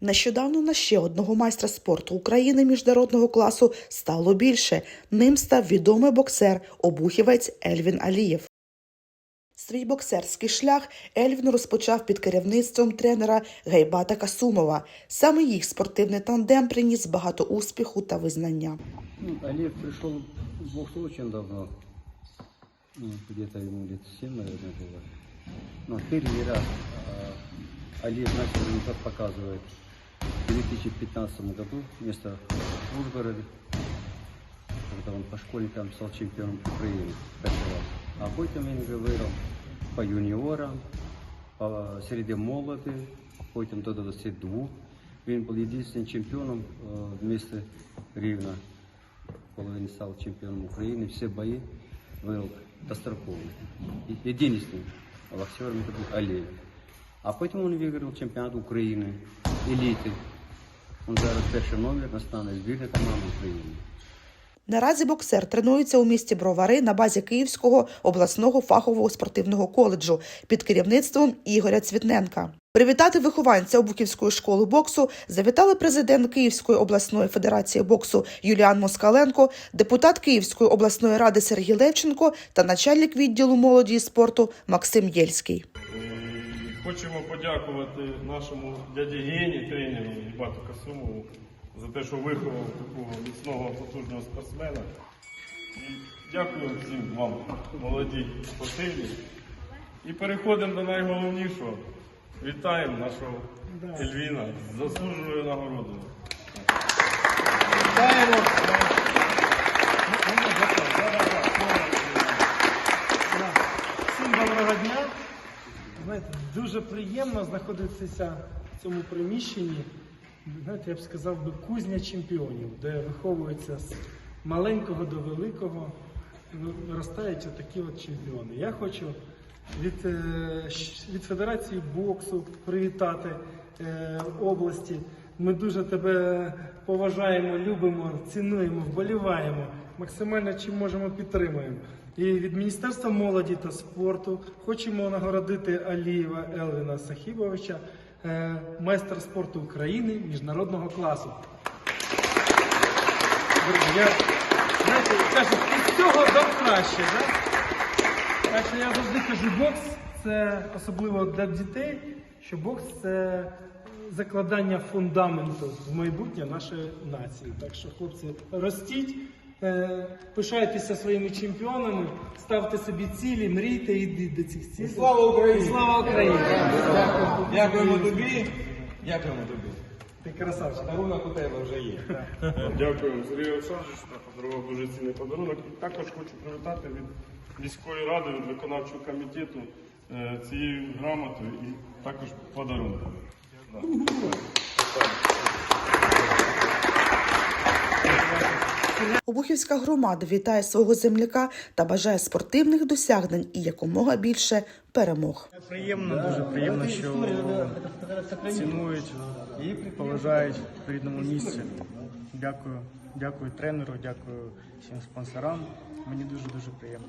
Нещодавно на ще одного майстра спорту України міжнародного класу стало більше. Ним став відомий боксер, обухівець Ельвін Алієв. Свій боксерський шлях Ельвін розпочав під керівництвом тренера Гайбата Касумова. Саме їх спортивний тандем приніс багато успіху та визнання. Ну, Олег пришел в бокс очень давно. Ну, где-то ему лет 7, наверное, было. Но первый раз а, Олег начал результат показывать в 2015 году вместо в Ужгороде, когда он по школьникам стал чемпионом Украины. перший раз. А потім він вже виграв по юніорам, по середі молоді, потім до 22. Він був єдиним чемпіоном е, в місті Рівна. Коли він став чемпіоном України, всі бої виграв достроково. І- Єдиний боксером це був Олег. А потім він виграв чемпіонат України, еліти. Зараз перший номер наставник збірної команди України. Наразі боксер тренується у місті Бровари на базі Київського обласного фахового спортивного коледжу під керівництвом Ігоря Цвітненка. Привітати вихованця Обухівської школи боксу завітали президент Київської обласної федерації боксу Юліан Москаленко, депутат Київської обласної ради Сергій Левченко та начальник відділу молоді і спорту Максим Єльський. Хочемо подякувати нашому дяді Гені, тренеру Ібату Касумову, за те, що виховав такого міцного потужного спортсмена. І дякую всім вам, молоді спортивні. І переходимо до найголовнішого. Вітаємо нашого Ельвіна з заслуженою нагородою. Вітаємо. Всім доброго дня. Знаєте, дуже приємно знаходитися в цьому приміщенні. Знаєте, я б сказав би кузня чемпіонів, де виховуються з маленького до великого, Ростають виростають такі от чемпіони. Я хочу від, е, від Федерації боксу привітати е, області. Ми дуже тебе поважаємо, любимо, цінуємо, вболіваємо. Максимально чим можемо підтримуємо. І від Міністерства молоді та спорту хочемо нагородити Алієва Елвіна Сахібовича, е, майстер спорту України міжнародного класу. Я, знаєте, кажуть, із цього до краще, да? Так що я завжди кажу, бокс це особливо для дітей, що бокс це закладання фундаменту в майбутнє нашої нації. Так що, хлопці, ростіть, е, пишайтеся своїми чемпіонами, ставте собі цілі, мрійте і йдіть до цих цілей. Слава Україні! Слава Україні! Дякуємо тобі. Дякуємо тобі. Ти красавчик. Подарунок у тебе вже є. Дякую, Сергій Олександрович, подарував дуже цінний подарунок. І також хочу привітати від міської ради, від виконавчого комітету е, цією грамотою і також подарунком. Обухівська громада вітає свого земляка та бажає спортивних досягнень і якомога більше перемог. Приємно, дуже приємно, що цінують, і поважають в рідному місці. Дякую, дякую тренеру, дякую всім спонсорам. Мені дуже дуже приємно.